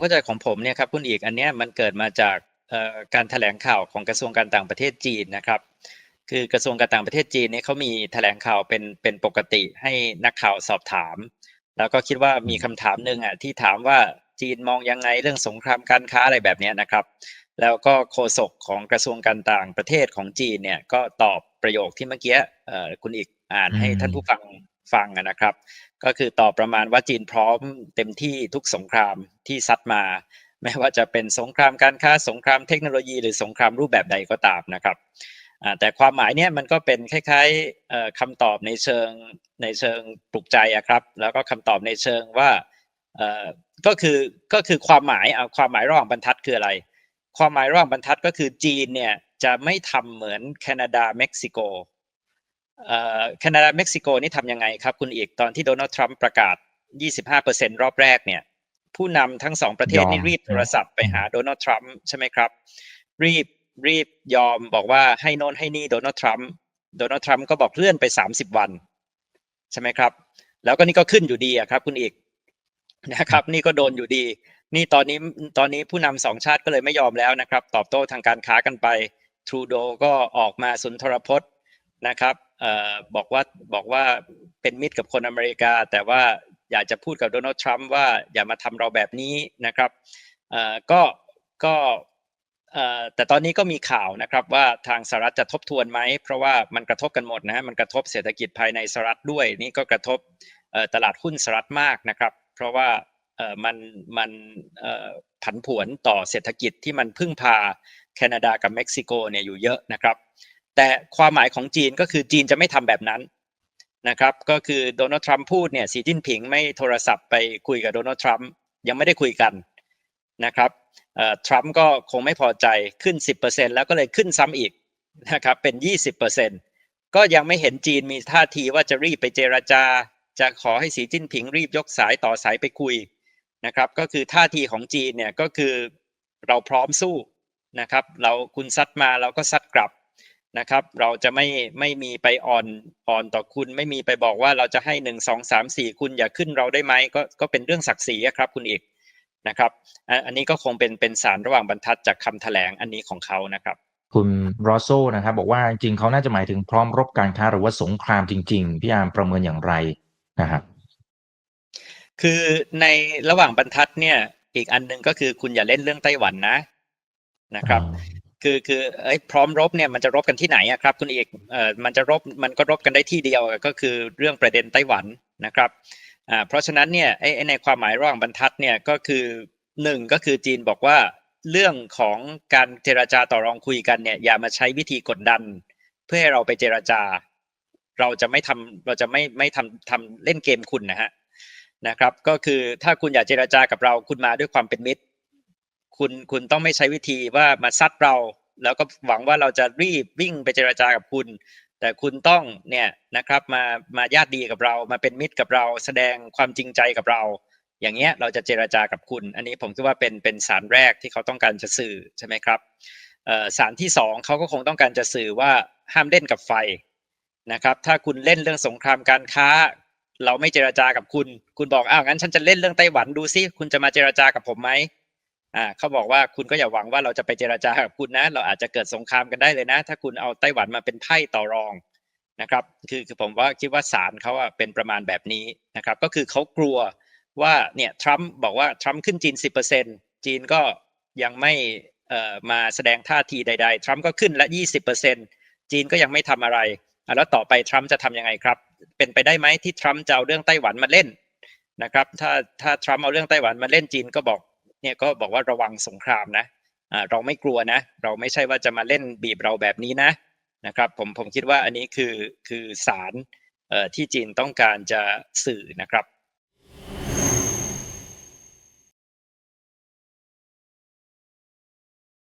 เข้าใจของผมเนี่ยครับคุณอีกอันเนี้ยมันเกิดมาจากการแถลงข่าวของกระทรวงการต่างประเทศจีนนะครับ คือกระทรวงการต่างประเทศจีนเนี่ยเขามีแถลงข่าวเป็นเป็นปกติให้นักข่าวสอบถาม แล้วก็คิดว่ามีคำถามหนึ่งอะที่ถามว่าจีนมองยังไงเรื่องสงครามการค้าอะไรแบบนี้นะครับ แล้วก็โฆษกของกระทรวงการต่างประเทศของจีนเนี่ยก็ตอบประโยคที่เมื่อกี้คุณอีกอ่านให้ท่านผู้ฟัง ฟังนะครับ ก็คือตอบประมาณว่าจีนพร้อมเต็มที่ทุกสงครามที่ซัดมาไม่ว่าจะเป็นสงครามการค้าสงครามเทคโนโลยี หรือสงครามรูปแบบใดก็ตามนะครับแต่ความหมายเนี่ยมันก็เป็นคล้ายๆคำตอบในเชิงในเชิงปลุกใจครับ แล้วก็คำตอบในเชิงว่าก็คือก็คือความหมายเอาความหมายระหว่างบรรทัดคืออะไร ความหมายระหว่างบรรทัดก็คือจีนเนี่ยจะไม่ทำเหมือนแคนาดาเม็กซิโก แคนาดาเม็กซิโกนี่ทำยังไงครับ คุณอีกตอนที่โดนัลด์ทรัมป์ประกาศ 25%รอบแรกเนี่ย ผู้นำทั้งสองประเทศนี่ยอมรีบโทรศัพท์ไปหาโดนัลด์ทรัมป์ใช่ไหมครับ รีบรีบยอมบอกว่าให้โน่นให้นี่โดนัลด์ทรัมป์โดนัลด์ทรัมป์ก็บอกเลื่อนไป 30 วัน ใช่ไหมครับ แล้วก็นี่ก็ขึ้นอยู่ดีอะครับ คุณอีกนะครับ นี่ก็โดนอยู่ดี นี่ตอนนี้ตอนนี้ผู้นำสองชาติก็เลยไม่ยอมแล้วนะครับ ตอบโต้ทางการค้ากันไปทรูโดก็ออกมาสุนทรพจน์ นะครับออบอกว่าบอกว่าเป็นมิตรกับคนอเมริกา แต่ว่าอยากจะพูดกับโดนัลด์ทรัมป์ว่าอย่ามาทำเราแบบนี้นะครับก็ก็แต่ตอนนี้ก็มีข่าวนะครับว่าทางสหรัฐจะทบทวนไหม เพราะว่ามันกระทบกันหมดนะฮะมันกระทบเศรษฐกิจภายในสหรัฐด้วย นี่ก็กระทบตลาดหุ้นสหรัฐมากนะครับ เพราะว่ามันมันผันผวนต่อเศรษฐกิจที่มันพึ่งพาแคนาดากับเม็กซิโกเนี่ยอยู่เยอะนะครับ แต่ความหมายของจีนก็คือจีนจะไม่ทำแบบนั้นนะครับ ก็คือโดนัลด์ทรัมป์พูดเนี่ยสีจิ้นผิงไม่โทรศัพท์ไปคุยกับโดนัลด์ทรัมป์ยังไม่ได้คุยกันนะครับทรัมป์ก็คงไม่พอใจขึ้น 10%แล้วก็เลยขึ้นซ้ำอีกนะครับเป็น 20%ก็ยังไม่เห็นจีนมีท่าทีว่าจะรีบไปเจรจา จะขอให้สีจิ้นผิงรีบยกสายต่อสายไปคุยนะครับ ก็คือท่าทีของจีนเนี่ยก็คือเราพร้อมสู้นะครับ เราคุณซัดมาเราก็ซัดกลับ นะครับ เราจะไม่ไม่มีไปอ่อนอ่อนต่อคุณ ไม่มีไปบอกว่าเราจะให้หนึ่งสองสามสี่คุณอย่าขึ้นเราได้ไหมก็ก็เป็นเรื่องศักดิ์ศรีอะครับคุณเอกนะครับอันอันนี้ก็คงเป็นเป็นสารระหว่างบรรทัดจากคำแถลงอันนี้ของเขานะครับ คุณรอสโซนะครับบอกว่าจริงๆเขาน่าจะหมายถึงพร้อมรบการค้าหรือว่าสงครามจริง ๆ พี่อาร์มประเมินอย่างไรนะครับคือในระหว่างบรรทัดเนี่ยอีกอันหนึ่งก็คือคุณอย่าเล่นเรื่องไต้หวันนะนะครับ คือคือเอ้ยพร้อมรบเนี่ยมันจะรบกันที่ไหนอะครับคุณเอกเอ่อมันจะรบมันก็รบกันได้ที่เดียวก็คือเรื่องประเด็นไต้หวันนะครับอ่าเพราะฉะนั้นเนี่ยไอ้ในความหมายระหว่างบรรทัดเนี่ยก็คือหนึ่งก็คือจีนบอกว่าเรื่องของการเจรจาต่อรองคุยกันเนี่ยอย่ามาใช้วิธีกดดัน เพื่อให้เราไปเจรจา เราจะไม่ทำเราจะไม่ไม่ทำทำเล่นเกมคุณนะฮะนะครับ ก็คือถ้าคุณอยากเจรจากับเราคุณมาด้วยความเป็นมิตร คุณคุณต้องไม่ใช้วิธีว่ามาซัดเรา แล้วก็หวังว่าเราจะรีบวิ่งไปเจรจากับคุณ แต่คุณต้องเนี่ยนะครับมามาญาติดีกับเรา มาเป็นมิตรกับเรา แสดงความจริงใจกับเรา อย่างเงี้ยเราจะเจรจากับคุณ อันนี้ผมคิดว่าเป็นเป็นสารแรกที่เขาต้องการจะสื่อใช่ไหมครับสารที่สองเขาก็คงต้องการจะสื่อว่าห้ามเล่นกับไฟนะครับ ถ้าคุณเล่นเรื่องสงครามการค้า เราไม่เจรจากับคุณ คุณบอกอ้าวงั้นฉันจะเล่นเรื่องไต้หวันดูซิคุณจะมาเจรจากับผมไหม อ่าเขาบอกว่าคุณก็อย่าหวังว่าเราจะไปเจราจากับคุณนะ เราอาจจะเกิดสงครามกันได้เลยนะ ถ้าคุณเอาไต้หวันมาเป็นไพ่ต่อรองนะครับ คือคือผมว่าคิดว่าศาลเขาอะเป็นประมาณแบบนี้นะครับ ก็คือเขากลัวว่าเนี่ยทรัมป์บอกว่าทรัมป์ขึ้นจีน 10%จีนก็ยังไม่เอ่อมาแสดงท่าทีใด ๆ ทรัมป์ก็ขึ้นละ 20%จีนก็ยังไม่ทำอะไร แล้วต่อไปทรัมป์จะทำยังไงครับ เป็นไปได้ไหมที่ทรัมป์จะเอาเรื่องไต้หวันมาเล่นนะครับ ถ้าถ้าทรัมป์เอาเรื่องไต้หวันมาเล่นจีนก็บอก เนี่ยก็บอกว่าระวังสงครามนะเราไม่กลัวนะ เราไม่ใช่ว่าจะมาเล่นบีบเราแบบนี้นะนะครับผมผมคิดว่าอันนี้คือคือสารที่จีนต้องการจะสื่อนะครับ